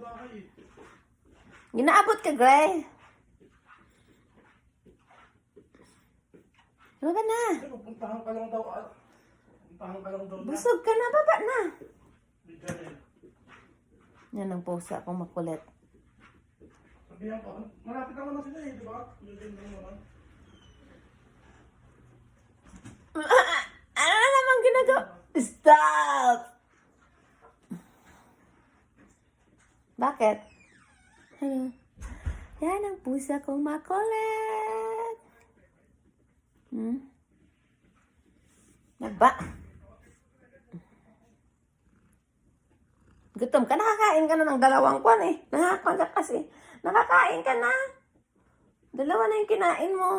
eh. Ginaabot ka, Gray. Ano ka na? Puntahan ka lang daw. ah. Puntahan ka lang daw. na. Busog ka na, baba na. Yan ang pusa kong makulit. Sabihan ko, malapit naman sila eh, di ba? Yun din naman. Ano na naman ginagawa? Stop! Bakit? Ano? Yan ang pusa kong makulit. Hmm? Nagba? Gutom ka, nakakain ka na ng dalawang kwan eh. Nakakain ka kasi. Nakakain ka na. Dalawa na yung kinain mo.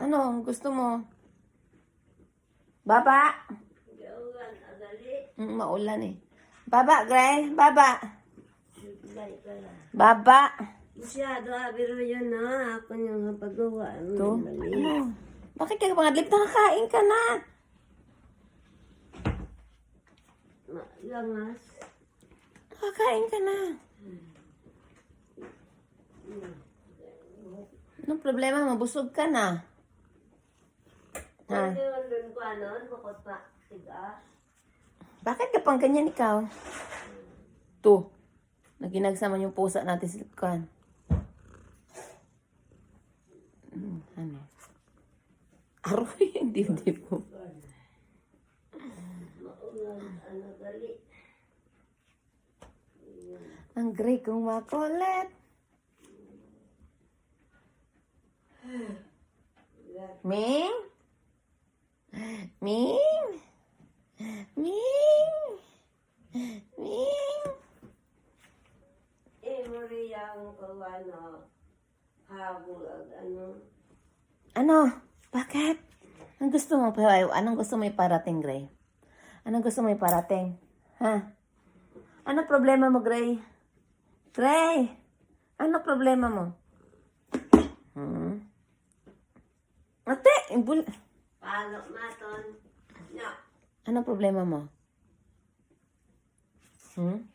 Ano, gusto mo? Baba. Mm, maulan eh. Baba, Gray. Baba. Baba. Masyado, abiro yun na. Ako yung paggawa. To? Ano? Bakit ka pangadlip? Nakakain ka na. Langas. Nakakain ka na. Anong problema? Mabusog ka na. Ha? Ano yun dun ko ano? Bukod pa. Tiga. Bakit ka pang ganyan ikaw? To. Naginagsama yung pusa natin sa kan. Hmm, ano? Aroy. Maulan. Ano gali. Ang gray kong makulit. Ming? Ming? Ming? Eh, Mariang ko ano. Habol ang ano. Ano? Bakit? Ang gusto mo pa? Anong gusto mo iparating, Gray? Anong gusto mo iparating? Ha? Ano problema mo, Gray? Gray! Ano problema mo? Hmm? Ate! Ibul... Palo maton. No. Ano problema mo? Hmm?